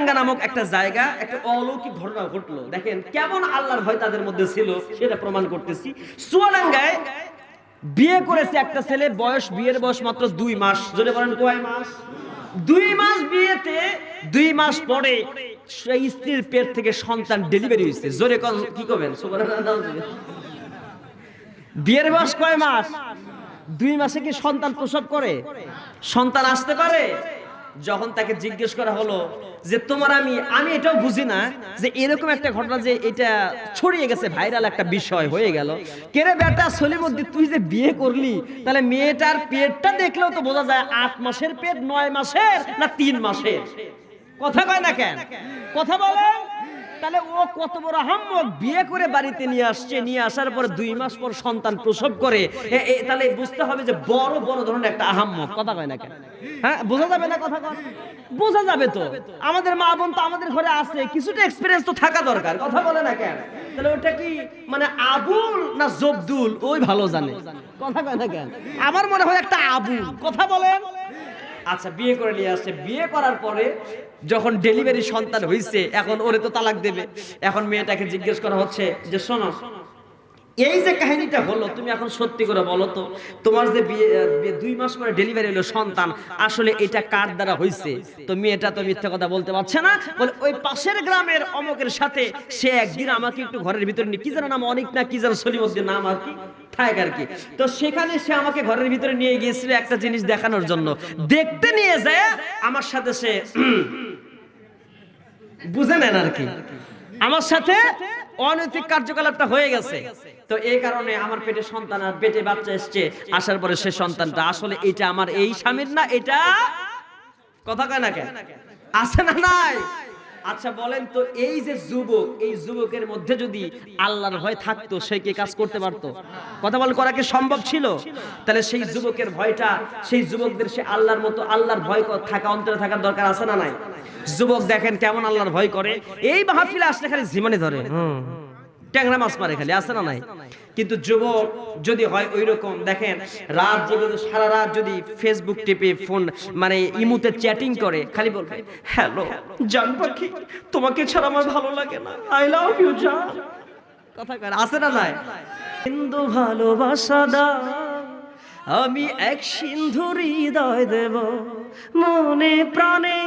চুয়াডাঙ্গা নামক একটা জায়গা, একটা অলৌকিক ঘটনা ঘটলো। দেখেন, কেমন আল্লাহর ভয় তাদের মধ্যে ছিল, সেটা প্রমাণ করতেছি। চুয়াডাঙ্গায় বিয়ে করেছে একটা ছেলে, বয়স, বিয়ের বয়স মাত্র দুই মাস। যদি বলেন, কয় মাস? দুই মাস বিয়েতে, দুই মাস পরে সেই স্ত্রীর পেট থেকে সন্তান ডেলিভারি হয়েছে। জোরে কি করবেন বিয়ের বয়স কয় মাস? দুই মাসে কি সন্তান প্রসব করে? সন্তান আসতে পারে? যখন তাকে জিজ্ঞেস করা হলো যে, তোমার আমি আমি এটাও বুঝি না যে এরকম একটা ঘটনা যে এটা ছড়িয়ে গেছে, ভাইরাল একটা বিষয় হয়ে গেল। কেরে বেটা সলিমুদ্দিন, তুই যে বিয়ে করলি, তাহলে মেয়েটার পেটটা দেখলেও তো বোঝা যায় আট মাসের পেট, নয় মাসের না তিন মাসের। কথা কয় না কেন? কথা বলে তাহলে ও কত বড় আহাম্মক বিয়ে করে বাড়িতে নিয়ে আসছে, নিয়ে আসার পর দুই মাস পর সন্তান প্রসব করে। তাহলে বুঝতে হবে যে বড় বড় ধরনের একটা আহাম্মক। কথা কয় না কেন? হ্যাঁ বোঝা যাবে না কথা কয়? বোঝা যাবে তো। আমাদের মা বোন তো আমাদের ঘরে আছে, কিছুটা এক্সপিরিয়েন্স তো থাকা দরকার, কথা বলে না কেন? তাহলে ওটা কি মানে আবুল না জবদুল? ওই ভালো জানে। কথা কয় না কেন? আমার মনে হয় একটা আবুল। কথা বলেন। আচ্ছা বিয়ে করে নিয়ে আসছে। বিয়ে করার পরে যখন ডেলিভারি সন্তান হয়েছে এখন ওরে তো তালাক দেবে। এখন মেয়েটাকে জিজ্ঞেস করা হচ্ছে যে, শোনো এই যে কাহিনীটা হলো, তুমি এখন সত্যি করে বলো তো, তোমার যে বিয়ে দুই মাস পরে ডেলিভারি হলো সন্তান, আসলে এটা কার দ্বারা হয়েছে তো মেয়েটা তো মিথ্যা কথা বলতে পারছে না, বলে ওই পাশের গ্রামের অমকের সাথে সে একদিন আমাকে একটু ঘরের ভিতরে নিয়ে কি যেন নাম অনেক না, কি যেন সলিমুদ্দিন নাম আর কি থাক আর কি। তো সেখানে সে আমাকে ঘরের ভিতরে নিয়ে গিয়েছিল একটা জিনিস দেখানোর জন্য। দেখতে নিয়ে যায়, আমার সাথে সে, বুঝে নেন আর কি। আমার সাথে অনৈতিক কার্যকলাপটা হয়ে গেছে। তো এই কারণে আমার পেটে সন্তান আর পেটে বাচ্চা এসছে। আসার পরে সে সন্তানটা আসলে এটা আমার এই স্বামীর না, এটা কথা কয় না কেন? আছে না নাই? আচ্ছা বলেন তো, এই যে যুবক, এই যুবকের মধ্যে যদি আল্লাহর ভয় থাকতো, সে কি কাজ করতে পারতো? কথা বল করা কি সম্ভব ছিল? তাহলে সেই যুবকের ভয়টা, সেই যুবকদের সে আল্লাহর মতো আল্লাহর ভয় থাকা, অন্তরে থাকার দরকার আছে না নাই? যুবক দেখেন কেমন আল্লাহর ভয় করে, এই মাহফিলে আসলে খালি জীবনে ধরে, হুম। ট্যাংরা মাছ মারে খালি, আছে না নাই? কিন্তু যুবক যদি হয় ওই রকম দেখেন, রাত জেগে সারা রাত যদি ফেসবুক টিপে ফোন মানে ইমুতে চ্যাটিং করে, খালি বলবে হ্যালো জান পাখি, তোমাকে ছাড়া আমার ভালো লাগে না আই লাভ ইউ জান। কথা কয় আছে না নাই? হিন্দু ভালোবাসা দাও, আমি এক সিন্ধু হৃদয় দেব, মনে প্রাণে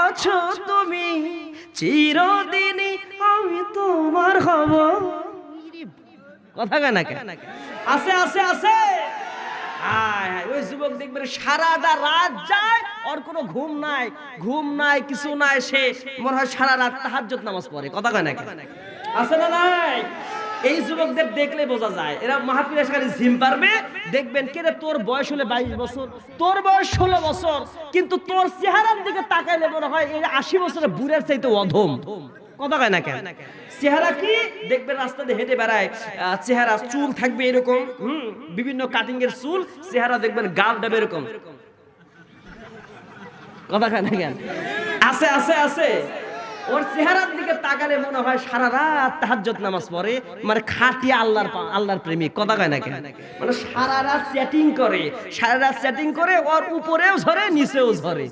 আছো তুমি চিরদিনই আমি তোমার হব। কথা কেন? আছে আছে আছে। ওই যুবক দেখবেন সারাটা রাত যায় ওর কোনো ঘুম নাই। ঘুম নাই কিছু নাই সে মনে হয় সারা রাত তাহাজ্জুদ নামাজ পড়ে। কথা কয় না আছে না নাই? এই যুবকদের দেখলে বোঝা যায় এরা মাহফিল জিম পারবে। দেখবেন কে রে তোর বয়স হলে বাইশ বছর তোর বয়স ষোলো বছর কিন্তু তোর চেহারার দিকে তাকাইলে মনে হয় এই আশি বছরের বুড়ের চাইতে অধম। কথা কয় না কেন? চেহারা কি? দেখবেন রাস্তা দিয়ে হেঁটে বেড়ায়। চেহারা চুল থাকবে এরকম, হুম? বিভিন্ন কাটিং চুল, চেহারা দেখবেন গাল ডাবে এরকম। কথা কয় না আছে আছে আছে। ওর চেহারার দিকে তাকালে মনে হয় সারা রাত তাহাজ্জুদ নামাজ পড়ে। মানে খাটি আল্লাহর আল্লাহর প্রেমিক। কথা কয় না কেন? মানে সারা রাত চ্যাটিং করে। সারা রাত চ্যাটিং করে, ওর উপরেও ঝরে, নিচেও ঝরে।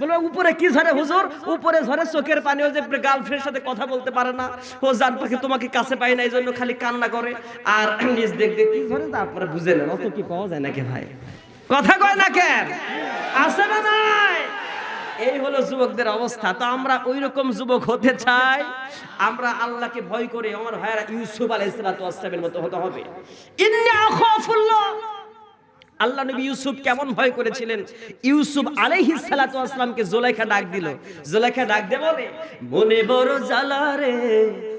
বলবে, উপরে কি ঝরে হুজুর? উপরে ঝরে, চোখের পানি ও যে গার্লফ্রেন্ডের সাথে কথা বলতে পারে না। ও জান পাখি তোমাকে কাছে পায় না এই জন্য খালি কান্না করে। আর নিজ দেখতে কি ঝরে? তারপরে বুঝে নেন। অত কি পাওয়া যায় নাকি ভাই? কথা কয় না কেন? আছে না নাই? এই হলো যুবকদের অবস্থা। তো আমরা ওই রকম যুবক হতে চাই, আমরা আল্লাহকে ভয় করে আমার ভাইয়েরা ইউসুফ আলাইহিসসালামের মতো হতে হবে। আল্লাহ নবী ইউসুফ কেমন ভয় করেছিলেন? ইউসুফ আলাইহিস সালাতু আসসালামকে জুলাইখা ডাক দিল। জুলাইখা ডাক দে বলে, মনে বড় জ্বালা রে,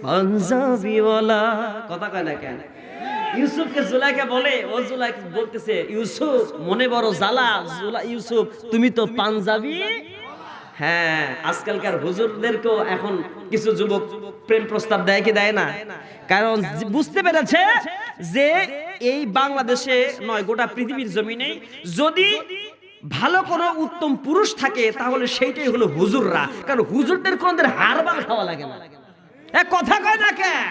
পাঞ্জাবিওয়ালা। কথা কয় না কেন? ইউসুফকে জুলাইখা বলে, ও জুলাই বলতেছে, ইউসুফ, মনে বড় জ্বালা, জুলা, ইউসুফ, তুমি তো পাঞ্জাবি হ্যাঁ আজকালকার হুজুরদেরকেও এখন কিছু যুবক প্রেম প্রস্তাব দেয় কি দেয় না? কারণ বুঝতে পেরেছে যে এই বাংলাদেশে নয়, গোটা পৃথিবীর জমিনে যদি ভালো কোনো উত্তম পুরুষ থাকে, তাহলে সেইটাই হলো হুজুররা। কারণ হুজুরদের কোনদের হারবাল খাওয়া লাগে না। কথা কয় না কেন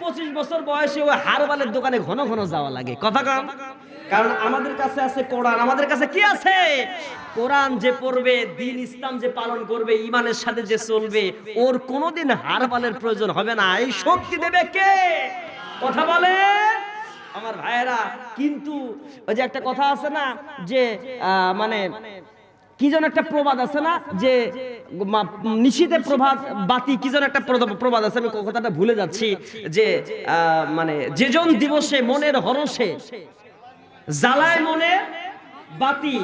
পঁচিশ বছর বয়সে ওই হারবালের দোকানে ঘন ঘন যাওয়া লাগে। কথা কম? কারণ আমাদের কাছে আছে কোরআন। আমাদের কাছে কি আছে? কোরআন যে পড়বে, দিন ইসলাম যে পালন করবে ইমানের সাথে যে চলবে, ওর কোনোদিন হারবালের প্রয়োজন হবে না। এই শক্তি দেবে কে? কথা বলে আমার ভাইয়েরা, কিন্তু ওই যে একটা কথা আছে না, যে মানে কি যেন একটা প্রবাদ আছে না, যে নিশীতে প্রভাত বাতি, কি যেন একটা প্রবাদ আছে, আমি কথাটা ভুলে যাচ্ছি, যে মানে যেজন দিবসে মনের হরসে জ্বালায় মনে, বাতি।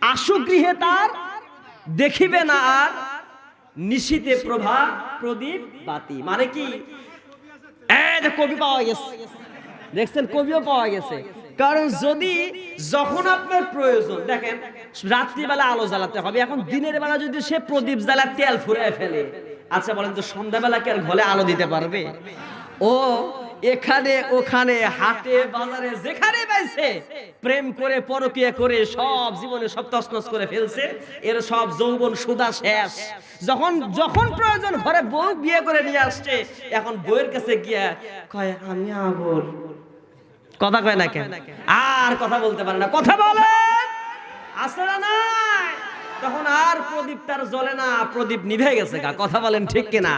আশু গৃহে তার দেখিবে না আর নিশীতে প্রভা, প্রদীপ, বাতি। মানে কি? কবি পাওয়া গেছে। দেখছেন, কবিও পাওয়া গেছে। কারণ যদি যখন আপনার প্রয়োজন, দেখেন, রাত্রিবেলা আলো জ্বালাতে হবে। এখন দিনের বেলা যদি সে প্রদীপ জ্বালা তেল ফুরায় ফেলে। আচ্ছা বলেন তো, সন্ধ্যাবেলা কি আর ঘরে আলো দিতে পারবে? ও এখানে, ওখানে, হাটে, বাজারে, যেখানে পাইছে, প্রেম করে, পরকিয়া করে সব জীবনে সব তছনছ করে ফেলছে। এর সব যৌবন সুদা শেষ। যখন যখন প্রয়োজন ঘরে বউ বিয়ে করে নিয়ে আসছে, এখন বউয়ের কাছে গিয়া কয়, আমি আবল। কথা কয় না কেন? আর কথা বলতে পারে না। কথা বলে আসলে নাই? তখন আর প্রদীপ তার জ্বলে না, প্রদীপ নিভে গেছে গা। কথা বলেন ঠিক কিনা?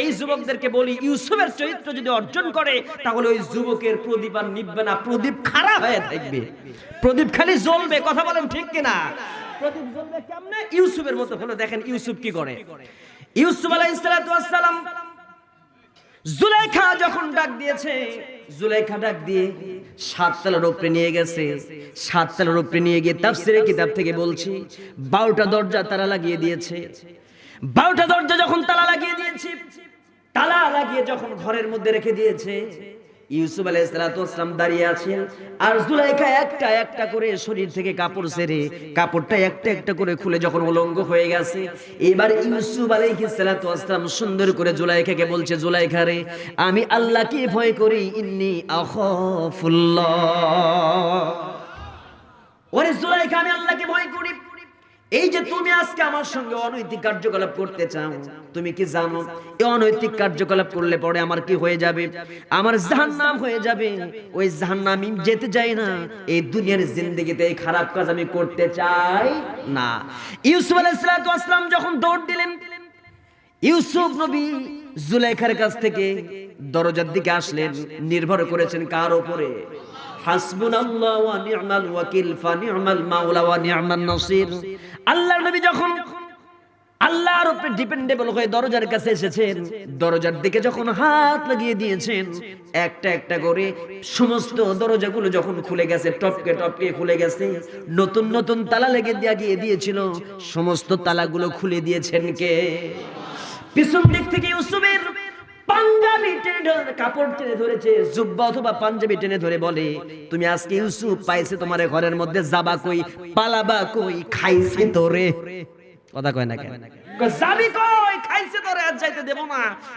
এই যুবকদেরকে বলি, ইউসুফের চরিত্র যদি অর্জন করে, তাহলে ওই যুবকের প্রদীপ আর নিভবে না। প্রদীপ খারাপ হয়ে থাকবে। প্রদীপ খালি জ্বলবে, কথা বলেন ঠিক কিনা? প্রদীপ জ্বলবে কেমনে? ইউসুফের মতো হলো। দেখেন ইউসুফ কি করে? ইউসুফ আলাইহিস সালাম জুলেখা যখন ডাক দিয়েছে জুলেখা ডাক দিয়ে সাত তলার উপরে নিয়ে গেছে। সাত তলার উপরে নিয়ে গিয়ে তাফসিরের কিতাব থেকে বলছি, বারোটা দরজা তারা লাগিয়ে দিয়েছে। বারোটা দরজা যখন তালা লাগিয়ে দিয়েছে, তালা লাগিয়ে যখন ঘরের মধ্যে রেখে দিয়েছে ইউসুফ আলাইহিসসালাম দাঁড়িয়ে আছেন। আর জুলাইখা একটা একটা করে শরীর থেকে কাপড় ছেড়ে কাপড়টা একটা একটা করে খুলে যখন উলঙ্গ হয়ে গেছে, এবার ইউসুফ আলাইহিসসালাম সুন্দর করে জুলাইখাকে বলছে, জুলাইখা রে, আমি আল্লাহকে ভয় করি, ইন্নি আখাফুল্লাহ। ওরে জুলাইখা, আমি আল্লাহকে ভয় করি। এই যে তুমি আজকে আমার সঙ্গে অনৈতিক কার্যকলাপ করতে চাও, তুমি কি জানো, এই অনৈতিক কার্যকলাপ করলে পরে আমার কি হয়ে যাবে? আমার জাহান্নাম হয়ে যাবে। ওই জাহান্নাম আমি যেতে চাই না। এই দুনিয়ার জিন্দগিতে এই খারাপ কাজ আমি করতে চাই না। ইউসুফ আলাইহিস সালাতু ওয়াসসালাম যখন দৌড় দিলেন, ইউসুফ নবী জুলাইখার কাছ থেকে দরজার দিকে আসলেন, নির্ভর করেছেন কার উপরে? হাসবুনাল্লাহ ওয়া নি'মাল ওয়াকিল, ফা নি'মাল মাওলা ওয়া নি'মান নাসির। আল্লাহর নবী যখন আল্লাহর উপরে ডিপেন্ডেবল হয়ে দরজার কাছে এসেছেন, দরজার দিকে যখন হাত লাগিয়ে দিয়েছেন, একটা একটা করে সমস্ত দরজাগুলো যখন খুলে গেছে, টপকে টপকে খুলে গেছে, নতুন নতুন তালা লেগে দিয়া গিয়ে দিয়েছিল, সমস্ত তালাগুলো খুলে দিয়েছেন কে? পিছন দিক থেকে ইউসুফের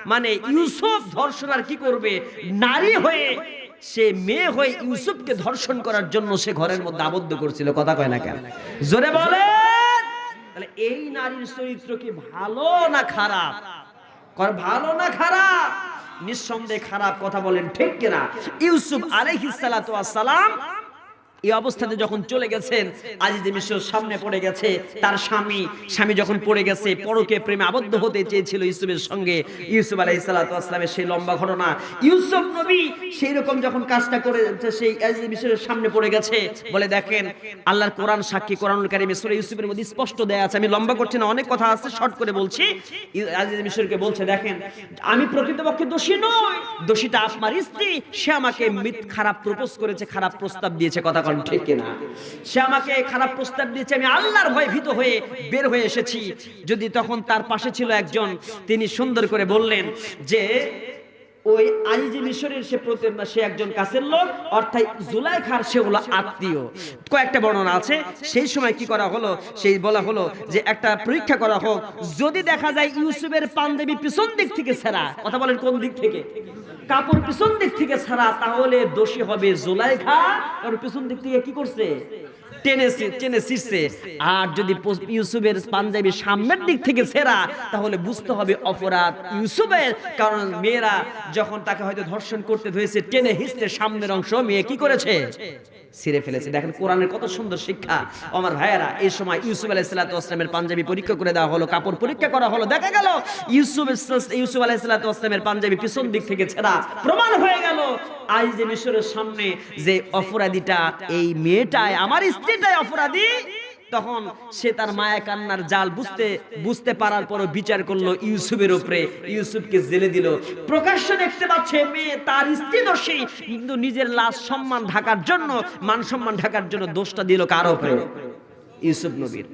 মানে ইউসুফ ধর্ষণ আর কি করবে? নারী হয়ে সে মেয়ে হয়ে ইউসুফকে ধর্ষণ করার জন্য সে ঘরের মধ্যে আবদ্ধ করছিল। কথা কয় না কেন? জোরে বলে তাহলে এই নারীর চরিত্র কি ভালো না খারাপ? ভালো না খারাপ? নিঃসন্দেহে খারাপ কথা বলেন ঠিক কিনা? ইউসুফ সালাম এই অবস্থাতে যখন চলে গেছেন, আজিজে মিশর সামনে পড়ে গেছে, তার স্বামী স্বামী যখন পড়ে গেছে, পরকে প্রেমে আবদ্ধ হতে চেয়েছিল ইউসুফের সঙ্গে। ইউসুফ আলাইহিস সালাতু ওয়াস সালামের সেই লম্বা ঘটনা। ইউসুফ নবী সেই রকম যখন কাজটা করে সেই আজিজে মিশরের সামনে পড়ে গেছে, বলে দেখেন, আল্লাহর কোরআন সাক্ষী, কোরআনুল কারীমে সূরা ইউসুফের মধ্যে স্পষ্ট দেয়া আছে। আমি লম্বা করছি না, অনেক কথা আছে, শর্ট করে বলছি। আজিজ মিশরকে বলছে, দেখেন, আমি প্রকৃতপক্ষে দোষী নই, দোষীটা আপনার স্ত্রী, সে আমাকে মিথ খারাপ প্রপোজ করেছে, খারাপ প্রস্তাব দিয়েছে, কথা কোন। ঠিক কিনা? সে আমাকে খারাপ প্রস্তাব দিয়েছে, আমি আল্লাহর ভয় ভীত হয়ে বের হয়ে এসেছি। যদি তখন তার পাশে ছিল একজন, তিনি সুন্দর করে বললেন যে, ওই আইজি মিশরের সে সে একজন কাছের লোক, অর্থাৎ জুলাইখার সে হলো আত্মীয়। কয়েকটা বর্ণনা আছে। সেই সময় কি করা হলো? সেই বলা হলো যে, একটা পরীক্ষা করা হোক। যদি দেখা যায় ইউসুফের পাঞ্জাবি পিছন দিক থেকে ছেঁড়া কথা বলেন কোন দিক থেকে? কাপড় পিছন দিক থেকে ছাড়া তাহলে দোষী হবে জোলাইখা। কারণ পিছন দিক থেকে কি করছে? টেনে আর যদি ইউসুফের পাঞ্জাবি সামনের দিক থেকে ছেঁড়া তাহলে বুঝতে হবে অপরাধ ইউসুফের। কারণ মেয়েরা যখন তাকে হয়তো ধর্ষণ করতে ধরেছে, টেনে হিসতে সামনের অংশ মেয়ে কি করেছে? ছিঁড়ে ফেলেছে। দেখেন কোরআনের কত সুন্দর শিক্ষা। আমার ভাইয়েরা, এই সময় ইউসুফ আলাইসালামের পাঞ্জাবি পরীক্ষা করে দেওয়া হলো, কাপড় পরীক্ষা করা হলো, দেখা গেল ইউসুফ ইউসুফ আলাইসালামের পাঞ্জাবি পিছন দিক থেকে ছেঁড়া প্রমাণ হয়ে গেল। আজ যে মিশরের সামনে যে অপরাধীটা, এই মেয়েটাই, আমার স্ত্রীটাই অপরাধী, তখন সে তার মায়া কান্নার জাল বুঝতে বুঝতে পারার পর বিচার করল ইউসুফের উপরে। ইউসুফকে জেলে দিল। প্রকাশ্য দেখতে পাচ্ছে মেয়ে তার স্ত্রী দোষী, কিন্তু নিজের লাশ সম্মান ঢাকার জন্য, মান সম্মান ঢাকার জন্য দোষটা দিল কার উপরে? ইউসুফ নবীর।